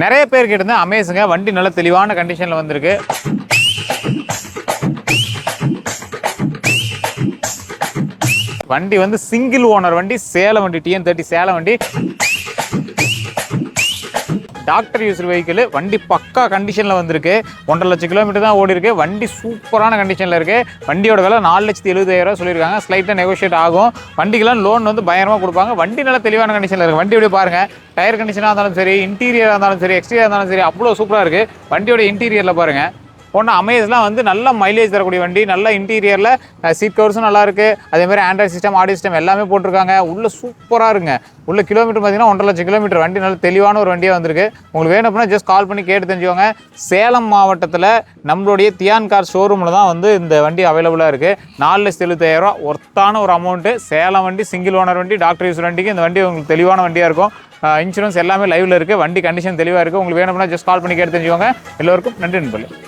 நிறைய பேர் கேட்டிருந்தேன் அமேசுங்க வண்டி நல்ல தெளிவான கண்டிஷனில் வந்திருக்கு. வண்டி வந்து சிங்கிள் ஓனர் வண்டி சேலம் வண்டி டிஎன் தேர்ட்டி சேலம் வண்டி. டாக்டர் யூஸ் வெஹிக்கிள் வண்டி பக்கா கண்டிஷனில் வந்திருக்கு. ஒன்றரை லட்சம் கிலோமீட்டர் தான் ஓடி இருக்கு வண்டி சூப்பரான கண்டிஷனில் இருக்கு. வண்டியோட விலை நாலு லட்சத்தி எழுபதாயிரம் சொல்லியிருக்காங்க. ஸ்லைட்டாக நெகோஷியேட் ஆகும். வண்டிக்கெல்லாம் லோன் வந்து பயங்கரமாக கொடுப்பாங்க. வண்டி நல்லா தெளிவான கண்டிஷனில் இருக்கு. வண்டி எப்படி பாருங்கள் டயர் கண்டிஷனாக இருந்தாலும் சரி இன்டீரியராக இருந்தாலும் சரி எக்ஸ்டீரியர் இருந்தாலும் சரி அவ்வளோ சூப்பராக இருக்குது வண்டியோட இன்டீரியரில் பாருங்கள் ஒன்று அமேஸ்லாம் வந்து நல்ல மைலேஜ் தரக்கூடிய வண்டி நல்ல இன்டீரியரில் சீட் கவர்ஸும் நல்லா அதேமாதிரி ஆண்ட்ராய்ட் சிஸ்டம் ஆடியோ சிஸ்டம் எல்லாமே போட்டிருக்காங்க. உள்ளே சூப்பராக இருங்க உள்ள கிலோமீட்டர் பார்த்தீங்கன்னா ஒன்றரை லட்சம் கிலோமீட்டர் வண்டி நல்ல தெளிவான ஒரு வண்டியாக வந்திருக்கு. உங்களுக்கு வேணும் அப்படின்னா ஜஸ்ட் கால் பண்ணி கேட்டு தெரிஞ்சுக்கோங்க. சேலம் மாவட்டத்தில் நம்மளுடைய தியான் கார் ஷோரூமில் தான் வந்து இந்த வண்டி அவைலபிளாக இருக்குது நாலு லட்சத்தி எழுபத்தாயிரம் ஒர்த்தான ஒரு அமௌண்ட்டு சேலம் வண்டி சிங்கிள் ஓனர் வண்டி டாக்டர் யூஸ் வண்டிக்கு இந்த வண்டி உங்களுக்கு தெளிவான வண்டியாக இருக்கும். இன்சூரன்ஸ் எல்லாமே லைவில் இருக்குது வண்டி கண்டிஷன் தெளிவாக இருக்குது உங்களுக்கு வேணும் அப்படின்னா ஜஸ்ட் கால் பண்ணி கேட்டு தெரிஞ்சுக்கோங்க. எல்லோருக்கும் நன்றி நண்பர்களே.